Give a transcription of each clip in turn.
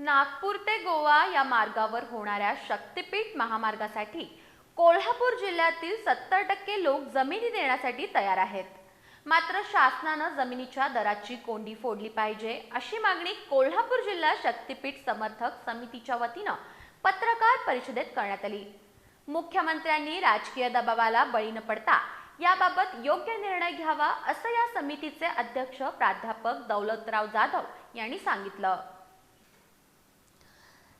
नागपूर ते गोवा या मार्गावर होणाऱ्या शक्तिपीठ महामार्गासाठी कोल्हापूर जिल्ह्यातील सत्तर टक्के लोक जमिनी देण्यासाठी तयार आहेत. मात्र शासनानं जमिनीच्या दराची कोंडी फोडली पाहिजे अशी मागणी कोल्हापूर जिल्हा शक्तिपीठ समर्थक समितीच्या वतीनं पत्रकार परिषदेत करण्यात आली. मुख्यमंत्र्यांनी राजकीय दबावाला बळी न पडता याबाबत योग्य निर्णय घ्यावा असं या समितीचे अध्यक्ष प्राध्यापक दौलतराव जाधव यांनी सांगितलं.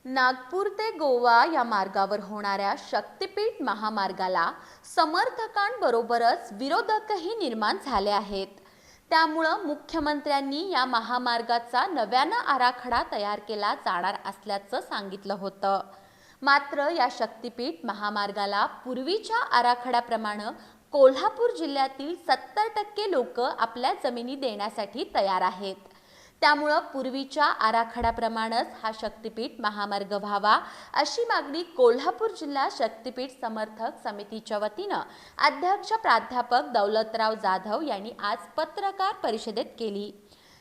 नागपूर ते गोवा या मार्गावर होणाऱ्या शक्तिपीठ महामार्गाला समर्थकांबरोबरच विरोधकही निर्माण झाले आहेत. त्यामुळं मुख्यमंत्र्यांनी या महामार्गाचा नव्यानं आराखडा तयार केला जाणार असल्याचं सांगितलं होतं. मात्र या शक्तिपीठ महामार्गाला पूर्वीच्या आराखड्याप्रमाणे कोल्हापूर जिल्ह्यातील सत्तर टक्के लोक आपल्या जमिनी देण्यासाठी तयार आहेत. त्यामुळं पूर्वीच्या आराखड्याप्रमाणेच हा शक्तिपीठ महामार्ग व्हावा अशी मागणी कोल्हापूर जिल्हा शक्तिपीठ समर्थक समितीच्या वतीनं अध्यक्ष प्राध्यापक दौलतराव जाधव यांनी आज पत्रकार परिषदेत केली.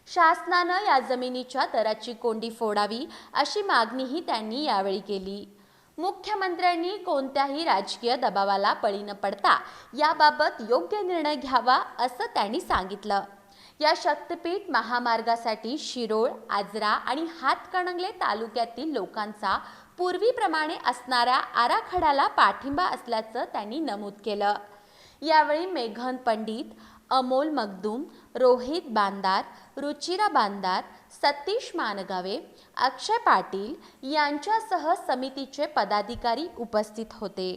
शासनानं या जमिनीच्या दराची कोंडी फोडावी अशी मागणीही त्यांनी यावेळी केली. मुख्यमंत्र्यांनी कोणत्याही राजकीय दबावाला बळी न पडता याबाबत योग्य निर्णय घ्यावा असं त्यांनी सांगितलं. या शक्तिपीठ महामार्गासाठी शिरोळ आजरा आणि हातकणंगले तालुक्यातील लोकांचा पूर्वीप्रमाणे असणाऱ्या आराखड्याला पाठिंबा असल्याचं त्यांनी नमूद केलं. यावेळी मेघन पंडित अमोल मगदूम रोहित बांदार रुचिरा बांदार सतीश मानगावे अक्षय पाटील यांच्यासह समितीचे पदाधिकारी उपस्थित होते.